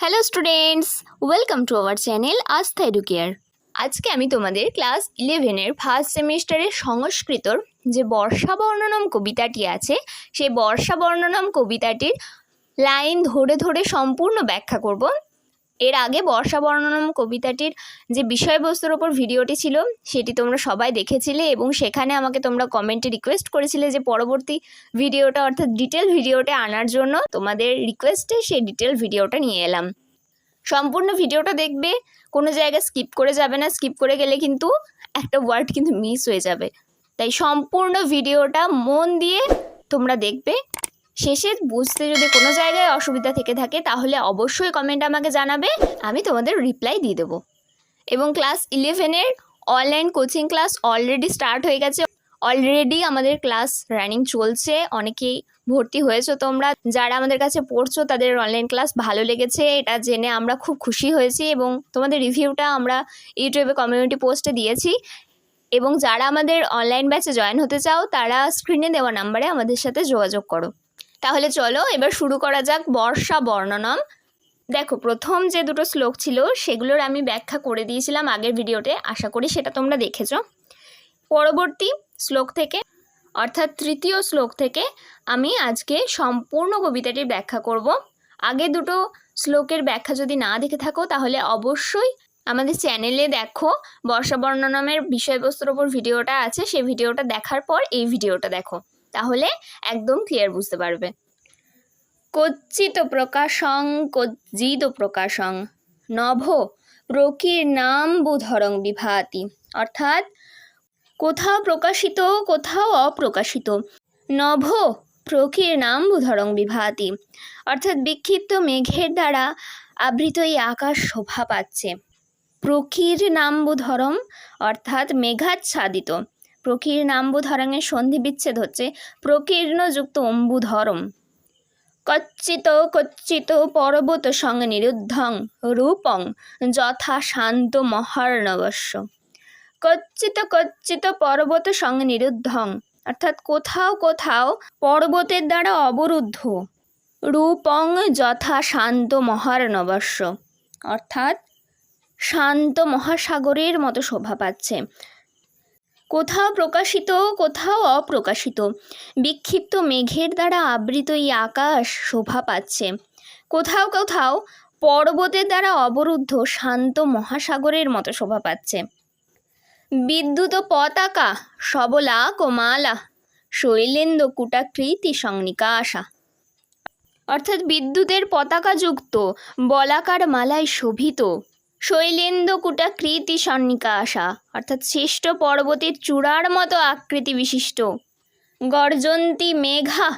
Hello students welcome to our channel Astha Educare আজকে আমি তোমাদের ক্লাস ইলেভেনের ফার্স্ট সেমিস্টারের সংস্কৃতর যে বর্ষা বর্ণনম কবিতাটি আছে, সেই বর্ষা বর্ণনম কবিতাটির লাইন ধরে ধরে সম্পূর্ণ ব্যাখ্যা করব। এর আগে বর্ষা বর্ণনম কবিতাটির যে বিষয়বস্তুর ওপর ভিডিওটি ছিল, সেটি তোমরা সবাই দেখেছিলে এবং সেখানে আমাকে তোমরা কমেন্টে রিকোয়েস্ট করেছিলে যে পরবর্তী ভিডিওটা অর্থাৎ ডিটেল ভিডিওটা আনার জন্য তোমাদের রিকোয়েস্টে সেই ডিটেল ভিডিওটা নিয়ে এলাম। সম্পূর্ণ ভিডিওটা দেখবে, কোনো জায়গায় স্কিপ করে যাবে না স্কিপ করে গেলে কিন্তু একটা ওয়ার্ড কিন্তু মিস হয়ে যাবে। তাই সম্পূর্ণ ভিডিওটা মন দিয়ে তোমরা দেখবে। শেষে বুঝতে যদি কোনো জায়গায় অসুবিধা থেকে থাকে, তাহলে অবশ্যই কমেন্ট আমাকে জানাবে, আমি তোমাদের রিপ্লাই দিয়ে দেবো। এবং ক্লাস ইলেভেনের online coaching class already start হয়ে গেছে। অলরেডি আমাদের ক্লাস রানিং চলছে, অনেকেই ভর্তি হয়েছো তোমরা। যারা আমাদের কাছে পড়ছো, তাদের অনলাইন ক্লাস ভালো লেগেছে, এটা জেনে আমরা খুব খুশি হয়েছি এবং তোমাদের রিভিউটা আমরা ইউটিউবে কমিউনিটি পোস্টে দিয়েছি। এবং যারা আমাদের অনলাইন ব্যাচে জয়েন হতে চাও, তারা স্ক্রিনে দেওয়া নাম্বারে আমাদের সাথে যোগাযোগ করো। তাহলে চলো এবার শুরু করা যাক বর্ষা বর্ণনম। দেখো, প্রথম যে দুটো শ্লোক ছিল, সেগুলোর আমি ব্যাখ্যা করে দিয়েছিলাম আগের ভিডিওতে, আশা করি সেটা তোমরা দেখেছ। পরবর্তী শ্লোক থেকে, অর্থাৎ তৃতীয় শ্লোক থেকে, আমি আজকে সম্পূর্ণ কবিতাটির ব্যাখ্যা করব। আগে দুটো শ্লোকের ব্যাখ্যা যদি না দেখে থাকো, তাহলে অবশ্যই আমাদের চ্যানেলে দেখো, বর্ষা বর্ণনামের বিষয়বস্তুর ওপর ভিডিওটা আছে সেই ভিডিওটা দেখার পর এই ভিডিওটা দেখো। তাহলে একদম ক্লিয়ার বুঝতে পারবে। কচ্চিত প্রকাশং, কজ্জিত প্রকাশং, নভ প্রকীর নাম বুধরং বিভাতি। অর্থাৎ কোথাও প্রকাশিত, কোথাও অপ্রকাশিত, নভ প্রকীর নাম বুধরং বিভাতি। অর্থাৎ বিক্ষিপ্ত মেঘের দ্বারা আবৃত এই আকাশ শোভা পাচ্ছে। প্রকীর নাম্বুধরম অর্থাৎ মেঘাচ্ছাদিত। প্রকীর নাম্বুধরঙের সন্ধি বিচ্ছেদ হচ্ছে প্রকীর্ণযুক্ত অম্বুধরম। কচ্চিত কচ্চিত পর্বত সঙ্গে নিরুদ্ধং রূপং যথা শান্ত মহার্ণবস্য। কচ্চিত কচ্চিত পর্বত সঙ্গে নিরুদ্ধং, অর্থাৎ কোথাও কোথাও পর্বতের দ্বারা অবরুদ্ধ, রূপং যথা শান্ত মহার্ণবস্য, অর্থাৎ শান্ত মহাসাগরের মতো শোভা পাচ্ছে। কোথাও প্রকাশিত, কোথাও অপ্রকাশিত। বিক্ষিপ্ত মেঘের দ্বারা আবৃত এই আকাশ শোভা পাচ্ছে। কোথাও কোথাও পর্বতের দ্বারা অবরুদ্ধ শান্ত মহাসাগরের মতো শোভা পাচ্ছে। বিদ্যুৎ পতাকা, সবলা কোমালা শৈলেন্দ্র কুটাকৃতি সংনিকাশা অর্থাৎ বিদ্যুতের পতাকাযুক্ত বলাকার মালায় শোভিত শৈলেন্দ্র কুটাকৃতি সন্নিকাশা অর্থাৎ শ্রেষ্ঠ পর্বতের চূড়ার মতো আকৃতি বিশিষ্ট। গর্জন্তি মেঘা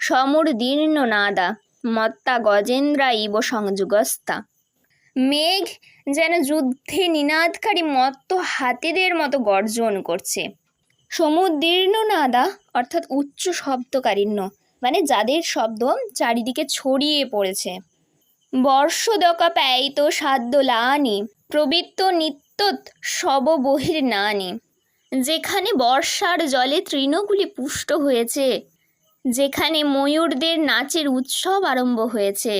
সমুর্দীর্ণ নাদা, মত্তা গজেন্দ্রা ইব সংযুগস্তা মেঘ যেন যুদ্ধে নিনাদকারী মত্ত হাতিদের মতো গর্জন করছে। সমুদ্দীর্ণ নাদা, অর্থাৎ উচ্চ শব্দকারিণ্য মানে যাদের শব্দ চারিদিকে ছড়িয়ে পড়েছে। বর্ষদকা প্যায়িত সাদ্য লানি প্রবৃত্ত নিত্যত বহির নানি যেখানে বর্ষার জলে তৃণগুলি পুষ্ট হয়েছে, যেখানে ময়ূরদের নাচের উৎসব আরম্ভ হয়েছে।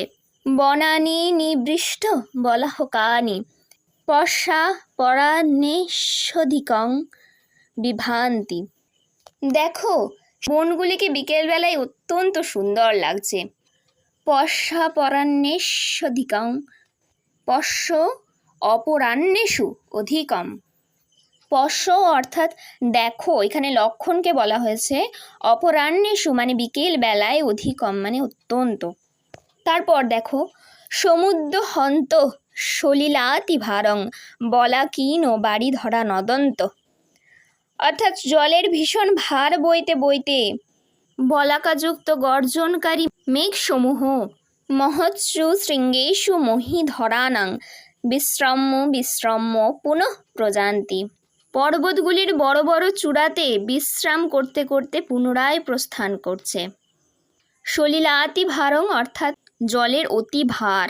বনানি নিবৃষ্ট বলাহকানি, পশা পরান্বেষধিকং বিভান্তি। দেখো, বনগুলিকে বিকেলবেলায় অত্যন্ত সুন্দর লাগছে। পশা পরান্বেষধিকং পশ্য অপরান্বেষু অধিকম। পশ্য অর্থাৎ দেখো, এখানে লক্ষণকে বলা হয়েছে অপরান্বেষু মানে বিকেল বেলায় অধিকম মানে অত্যন্ত। তারপর দেখো, সমুদ্র হন্ত সলিলাতি ভারং, বলা কিন বাড়ি ধরা নদন্ত। অর্থাৎ জলের ভীষণ ভার বইতে বইতে বলাকাযুক্ত গর্জনকারী মেঘসমূহ মহৎসু শৃঙ্গেষু মহি ধরানাং বিশ্রম্য বিশ্রম্য পুনঃ প্রজান্তি। পর্বতগুলির বড় বড় চূড়াতে বিশ্রাম করতে করতে পুনরায় প্রস্থান করছে। সলিলাতি ভারং অর্থাৎ জলের অতি ভার।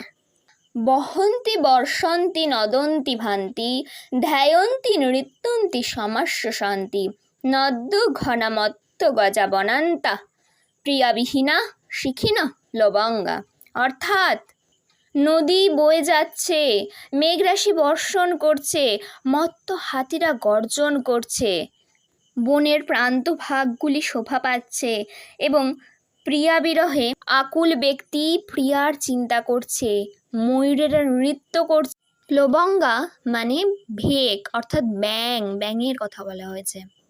বহন্তি বর্ষন্তি নদন্তি ভান্তি, ধ্যায়ন্তি নৃত্যন্তি সমাস্য শান্তি নদ্য ঘনামত্ত গজা বনান্তা প্রিয়াবিহীনা, শিখিনা, লবঙ্গা। অর্থাৎ, নদী বয়ে যাচ্ছে, মেঘরাশি বর্ষণ করছে, মত্ত হাতিরা গর্জন করছে। বনের প্রান্ত ভাগগুলি শোভা পাচ্ছে এবং প্রিয়া বিরহে আকুল ব্যক্তি প্রিয়ার চিন্তা করছে, ময়ূরেরা নৃত্য করছে। লবঙ্গা মানে ভেক, অর্থাৎ ব্যাং ব্যাঙের কথা বলা হয়েছে।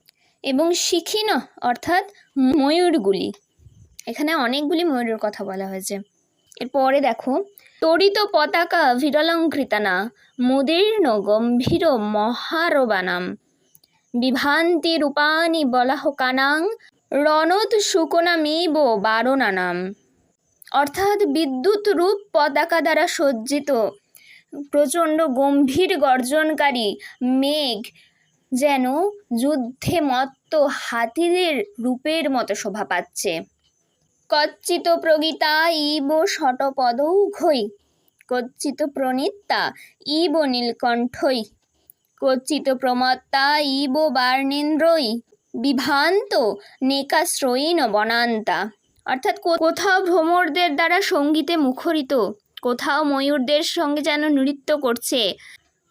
এবং শিখিন অর্থাৎ ময়ূরগুলি এখানে অনেকগুলি ময়ূরের কথা বলা হয়েছে। এরপরে দেখো, তরিত পতাকা বিরলঙ্কৃতানা মুদীর্ণ গম্ভীর মহারবানাম। বিভান্তি রূপানি বলাহকানাং রণত শুকনামেব বারণানাম অর্থাৎ বিদ্যুৎ রূপ পতাকা দ্বারা সজ্জিত, প্রচণ্ড গম্ভীর গর্জনকারী মেঘ যেন যুদ্ধে মত্ত হাতিদের রূপের মতো শোভা পাচ্ছে। কচ্চিত প্রগীতা, ইব শটপদৌঘৈ কচ্চিত প্রণীতা, ইব নীলকণ্ঠই কচ্চিত প্রমত্তা, ইব বার্ণেন্দ্রই বিভ্রান্ত নেকাশ্রয়ীন বনান্তা অর্থাৎ কোথাও ভ্রমরদের দ্বারা সঙ্গীতে মুখরিত, কোথাও ময়ূরদের সঙ্গে যেন নৃত্য করছে,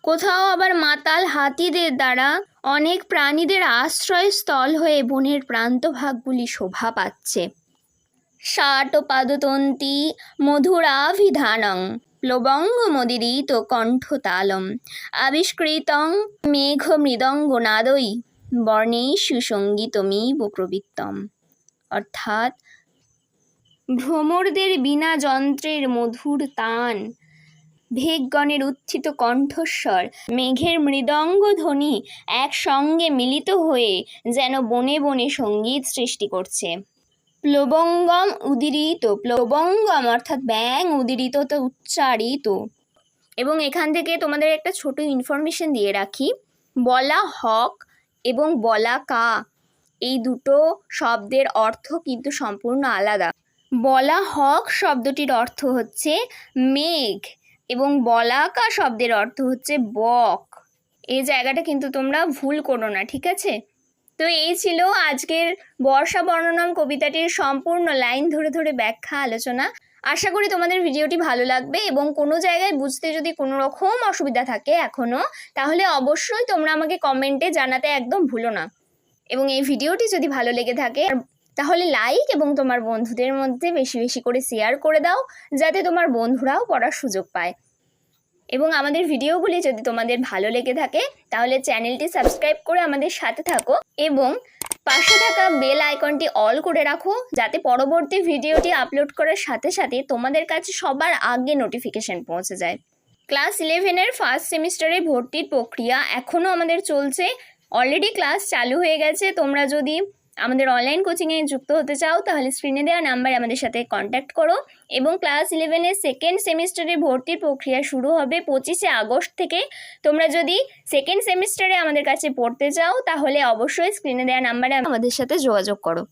কোথাও আবার মাতাল হাতিদের দ্বারা অনেক প্রাণীদের আশ্রয়স্থল হয়ে বনের প্রান্তভাগগুলি শোভা পাচ্ছে। ষাট পাদতন্তি মধুরাভিধানং প্লবঙ্গমদিরিত কণ্ঠতালম আবিষ্কৃতং মেঘ মৃদঙ্গনাদই বর্ণেষু সঙ্গীতমিব প্রবৃত্তম। অর্থাৎ ভ্রমরদের বিনা যন্ত্রের মধুর তান ভেগগণের উত্থিত কণ্ঠস্বর, মেঘের মৃদঙ্গ ধ্বনি একসঙ্গে মিলিত হয়ে যেন বনে বনে সংগীত সৃষ্টি করছে। প্লবঙ্গম উদিরিত, প্লবঙ্গম অর্থাৎ ব্যাং উদিরিত তো উচ্চারিত। এবং এখান থেকে তোমাদের একটা ছোট ইনফরমেশন দিয়ে রাখি। বলা হক এবং বলা কা, এই দুটো শব্দের অর্থ কিন্তু সম্পূর্ণ আলাদা। বলা হক শব্দটির অর্থ হচ্ছে মেঘ। এবং বলাকা শব্দের অর্থ হচ্ছে বক। এই জায়গাটা কিন্তু তোমরা ভুল করো না, ঠিক আছে? তো এই ছিল আজকের বর্ষা বর্ণনাম কবিতাটির সম্পূর্ণ লাইন ধরে ধরে ব্যাখ্যা আলোচনা। আশা করি তোমাদের ভিডিওটি ভালো লাগবে এবং কোনো জায়গায় বুঝতে যদি কোনো রকম অসুবিধা থাকে এখনও তাহলে অবশ্যই তোমরা আমাকে কমেন্টে জানাতে একদম ভুলো না। এবং এই ভিডিওটি যদি ভালো লেগে থাকে তাহলে লাইক এবং তোমার বন্ধুদের মধ্যে বেশি বেশি করে শেয়ার করে দাও, যাতে তোমার বন্ধুরাও পড়ার সুযোগ পায়। এবং আমাদের ভিডিওগুলি যদি তোমাদের ভালো লেগে থাকে, তাহলে চ্যানেলটি সাবস্ক্রাইব করে আমাদের সাথে থাকো এবং পাশে থাকা বেল আইকনটি অল করে রাখো, যাতে পরবর্তী ভিডিওটি আপলোড করার সাথে সাথে তোমাদের কাছে সবার আগে নোটিফিকেশন পৌঁছে যায়। ক্লাস ইলেভেনের ফার্স্ট সেমিস্টারে ভর্তির প্রক্রিয়া এখনও আমাদের চলছে। অলরেডি ক্লাস চালু হয়ে গেছে, তোমরা যদি আমাদের অনলাইন কোচিংয়ে যুক্ত হতে চাও, তাহলে স্ক্রিনে দেওয়া নাম্বারে আমাদের সাথে কন্ট্যাক্ট করো এবং ক্লাস ইলেভেনের সেকেন্ড সেমিস্টারে ভর্তির প্রক্রিয়া শুরু হবে পঁচিশে আগস্ট থেকে। তোমরা যদি সেকেন্ড সেমিস্টারে আমাদের কাছে পড়তে চাও, তাহলে অবশ্যই স্ক্রিনে দেওয়া নাম্বারে আমাদের সাথে যোগাযোগ করো।